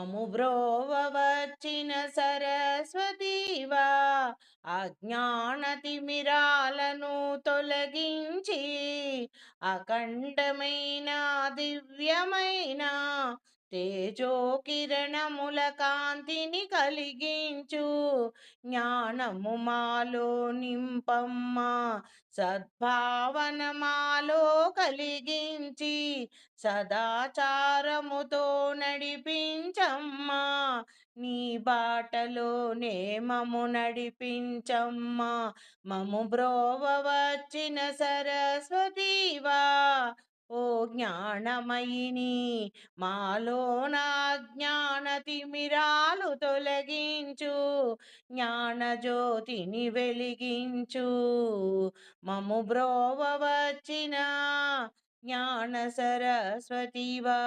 మము బ్రోవచ్చిన సరస్వతీవా అజ్ఞాన తొలగించి అఖండమైన దివ్యమైన తేజోకిరణముల కాంతిని కలిగించు. జ్ఞానము మాలో నింపమ్మా. సద్భావన మాలో కలిగించి సదాచారముతో నడిపించమ్మా. నీ బాటలో నేమము నడిపించమ్మా. మము బ్రోవ వచ్చిన సరస్వతీవా. ఓ జ్ఞానమయిని మాలో నా జ్ఞాన తిమిరాలు తొలగించు జ్ఞానజ్యోతిని వెలిగించు. మము బ్రోవ వచ్చిన జ్ఞాన సరస్వతివా.